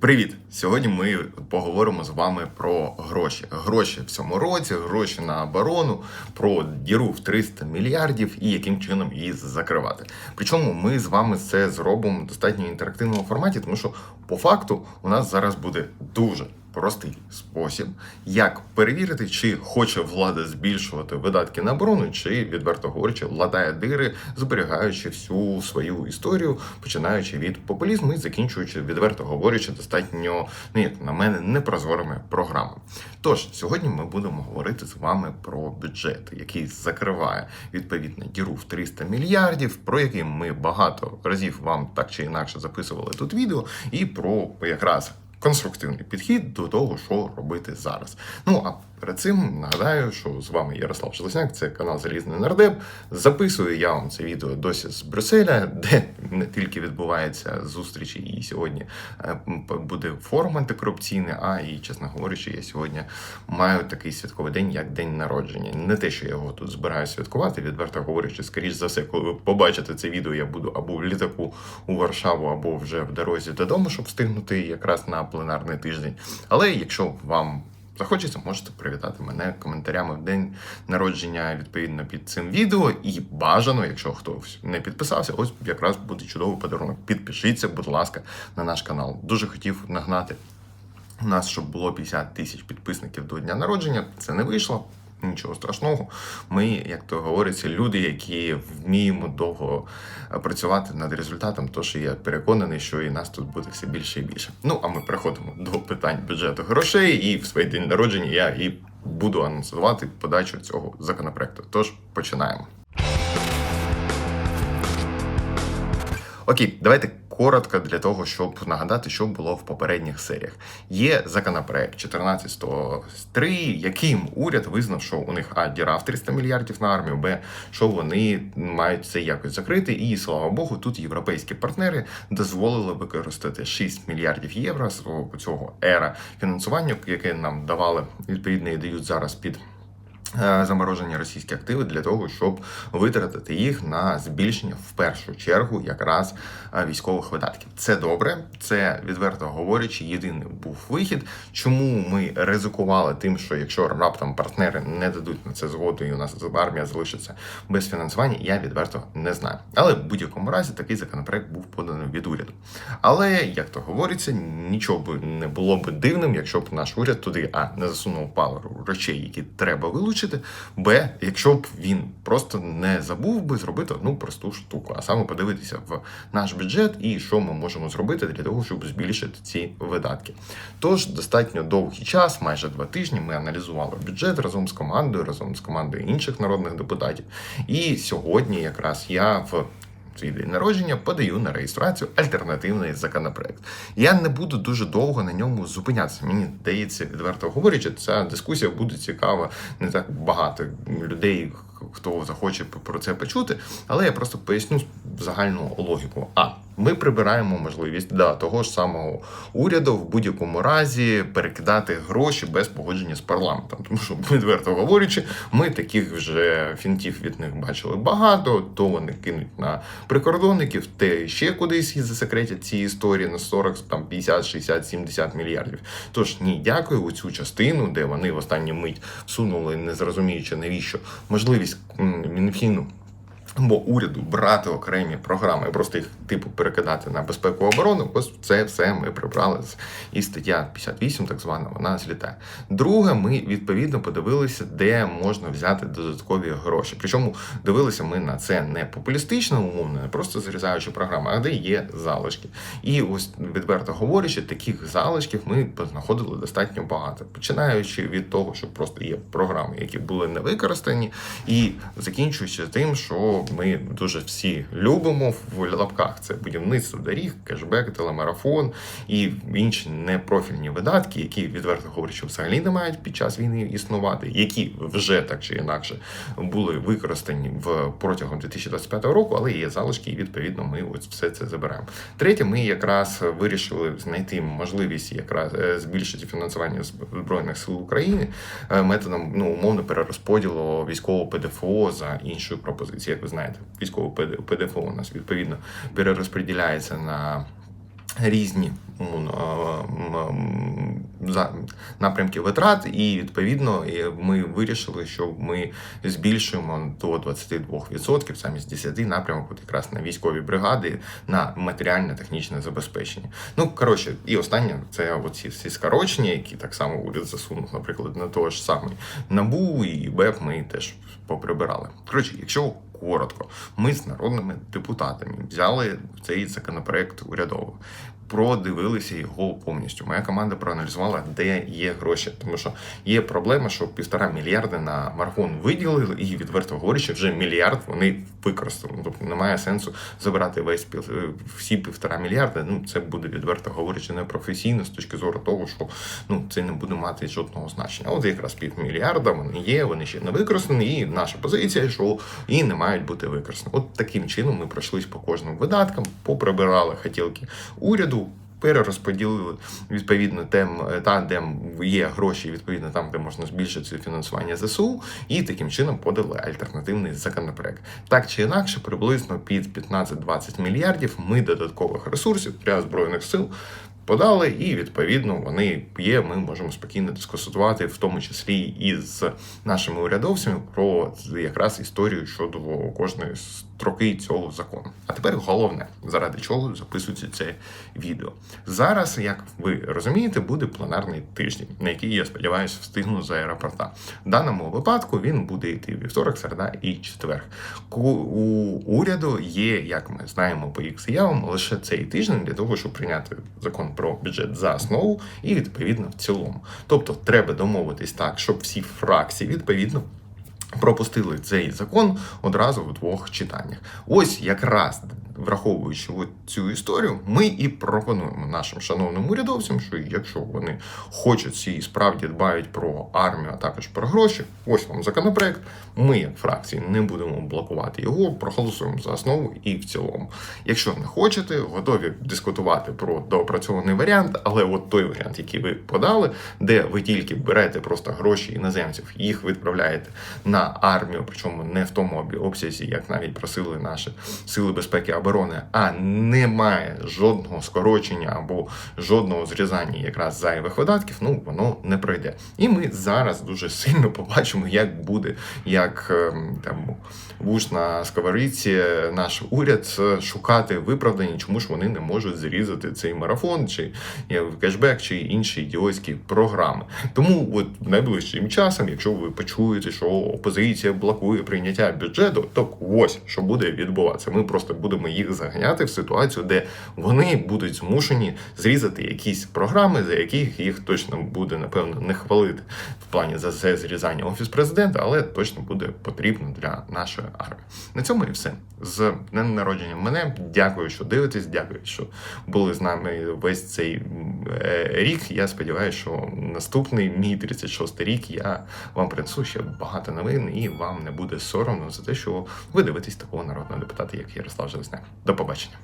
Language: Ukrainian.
Привіт! Сьогодні ми поговоримо з вами про гроші. Гроші в цьому році, гроші на оборону, про діру в 300 мільярдів і яким чином її закривати. Причому ми з вами це зробимо в достатньо інтерактивному форматі, тому що по факту у нас зараз буде дуже простий спосіб, як перевірити, чи хоче влада збільшувати видатки на оборону, чи відверто говорячи, латає дири, зберігаючи всю свою історію, починаючи від популізму і закінчуючи, відверто говорячи, достатньо ну, як на мене непрозорими програмами. Тож сьогодні ми будемо говорити з вами про бюджет, який закриває відповідно діру в 300 мільярдів, про який ми багато разів вам так чи інакше записували тут відео, і про якраз конструктивний підхід до того, що робити зараз. Ну а перед цим нагадаю, що з вами Ярослав Железняк, це канал Залізний Нардеп. Записую я вам це відео досі з Брюсселя, де не тільки відбуваються зустрічі, і сьогодні е, буде форум антикорупційний, а і, чесно говорячи, я сьогодні маю такий святковий день, як день народження. Не те, що я його тут збираю святкувати, відверто говорячи, скоріш за все, коли ви побачите це відео, я буду або в літаку у Варшаву, або вже в дорозі додому, щоб встигнути якраз на пленарний тиждень. Але якщо вам захочеться, можете привітати мене коментарями в день народження відповідно під цим відео. І бажано, якщо хтось не підписався, ось якраз буде чудовий подарунок. Підпишіться, будь ласка, на наш канал. Дуже хотів нагнати. У нас щоб було 50 тисяч підписників до дня народження, це не вийшло. Нічого страшного. Ми, як то говориться, люди, які вміємо довго працювати над результатом, тож я переконаний, що і нас тут буде все більше і більше. Ну а ми переходимо до питань бюджету грошей, і в свій день народження я і буду анонсувати подачу цього законопроекту. Тож починаємо. Окей, давайте коротко для того, щоб нагадати, що було в попередніх серіях. Є законопроект 14103, яким уряд визнав, що у них а діра в 300 мільярдів на армію, б що вони мають це якось закрити. І слава Богу, тут європейські партнери дозволили використати 6 мільярдів євро з цього ера фінансування, яке нам давали відповідно і дають зараз під. Е, заморожені російські активи для того, щоб витратити їх на збільшення в першу чергу якраз е, військових видатків. Це добре, це відверто говорячи, єдиний був вихід. Чому ми ризикували тим, що якщо раптом партнери не дадуть на це згоду, і у нас армія залишиться без фінансування, я відверто не знаю. Але в будь-якому разі такий законопроект був поданий від уряду. Але як то говориться, нічого б не було б дивним, якщо б наш уряд туди а не засунув пару речей, які треба вилучити вивчити. Б, якщо б він просто не забув би зробити одну просту штуку, а саме подивитися в наш бюджет і що ми можемо зробити для того, щоб збільшити ці видатки. Тож достатньо довгий час, майже два тижні, ми аналізували бюджет разом з командою, разом з командою інших народних депутатів. І сьогодні, якраз я в свій день народження подаю на реєстрацію альтернативний законопроект. Я не буду дуже довго на ньому зупинятися. Мені здається, відверто говорячи, ця дискусія буде цікава не так багато людей. Хто захоче про це почути, але я просто поясню загальну логіку. А ми прибираємо можливість да, того ж самого уряду в будь-якому разі перекидати гроші без погодження з парламентом. Тому що, відверто говорячи, ми таких вже фінтів від них бачили багато. То вони кинуть на прикордонників, те ще кудись і засекретять ці історії на 40, там 50, 60, 70 мільярдів. Тож ні, дякую у цю частину, де вони в останню мить всунули, не зрозуміючи навіщо можливість Мінфіну або уряду брати окремі програми, просто їх типу перекидати на безпеку оборону. Ось це все ми прибрали з і стаття 58, так звана, вона злітає. Друге, ми відповідно подивилися, де можна взяти додаткові гроші. Причому дивилися ми на це не популістично, умовно, не просто зрізаючи програми, а де є залишки. І ось відверто говорячи, таких залишків ми знаходили достатньо багато, починаючи від того, що просто є програми, які були не використані, і закінчуючи тим, що ми дуже всі любимо в лапках. Це будівництво доріг, кешбек, телемарафон і інші непрофільні видатки, які відверто говорячи, взагалі не мають під час війни існувати, які вже так чи інакше були використані в протягом 2025 року, але є залишки, і відповідно ми ось все це забираємо. Третє, ми якраз вирішили знайти можливість якраз е, збільшити фінансування збройних сил України е, методом ну умовно перерозподілу військового ПДФО за іншою пропозицією. Як ви знаєте, військове ПДФО у нас відповідно перерозподіляється на різні напрямки витрат, і відповідно ми вирішили, що ми збільшуємо до 22% замість 10 напрямок, от якраз на військові бригади, на матеріально-технічне забезпечення. Ну коротше, і останнє це оці всі скорочення, які так само уряд засунув, наприклад, на того ж саме НАБУ і БЕП ми теж поприбирали. Коротше, якщо коротко, ми з народними депутатами взяли цей законопроект урядовий. Продивилися його повністю. Моя команда проаналізувала, де є гроші, тому що є проблема, що півтора мільярда на марафон виділили, і відверто говорячи, вже мільярд вони використали. Ну, Тобто немає сенсу забирати весь пів- е, всі півтора мільярда. Ну це буде відверто говорячи непрофесійно з точки зору того, що ну це не буде мати жодного значення. От якраз півмільярда вони є, вони ще не використані, і наша позиція, що і не мають бути використані. От таким чином ми пройшлись по кожним видаткам, поприбирали хотілки уряду. Перерозподілили відповідно тем та де є гроші, відповідно там, де можна збільшити фінансування ЗСУ, і таким чином подали альтернативний законопроект. Так чи інакше, приблизно під 15-20 мільярдів ми додаткових ресурсів для збройних сил подали, і відповідно вони є. Ми можемо спокійно дискусувати, в тому числі і з нашими урядовцями, про якраз історію щодо кожної строки цього закону. А тепер головне, заради чого записується це відео. Зараз, як ви розумієте, буде пленарний тиждень, на який я сподіваюся встигну з аеропорта. В даному випадку він буде йти вівторок, середа і четвер. У уряду є, як ми знаємо по їх заявам, лише цей тиждень для того, щоб прийняти закон про бюджет за основу і відповідно в цілому. Тобто, треба домовитись так, щоб всі фракції відповідно. Пропустили цей закон одразу в двох читаннях. Ось якраз враховуючи цю історію, ми і пропонуємо нашим шановним урядовцям, що якщо вони хочуть і справді дбають про армію, а також про гроші, ось вам законопроект. Ми, як фракції, не будемо блокувати його, проголосуємо за основу і в цілому. Якщо не хочете, готові дискутувати про доопрацьований варіант, але от той варіант, який ви подали, де ви тільки берете просто гроші іноземців, їх відправляєте на армію, причому не в тому обсязі, як навіть просили наші сили безпеки і оборони, а немає жодного скорочення або жодного зрізання якраз зайвих видатків, ну воно не пройде. І ми зараз дуже сильно побачимо, як буде, як ем, там вуж на сковорідці наш уряд е, шукати виправдання, чому ж вони не можуть зрізати цей марафон, чи е, кешбек, чи інші ідіотські програми. Тому от найближчим часом, якщо ви почуєте, що опозиція блокує прийняття бюджету, то ось що буде відбуватися. Ми просто будемо їх заганяти в ситуацію, де вони будуть змушені зрізати якісь програми, за яких їх точно буде напевно не хвалити в плані за це зрізання офіс президента, але точно буде потрібно для нашої армії. На цьому і все. З днем народження мене. Дякую, що дивитесь. Дякую, що були з нами весь цей рік. Я сподіваюся, що наступний мій 36 рік я вам принесу ще багато новин, і вам не буде соромно за те, що ви дивитесь такого народного депутата, як Ярослав Железняк. До побачення.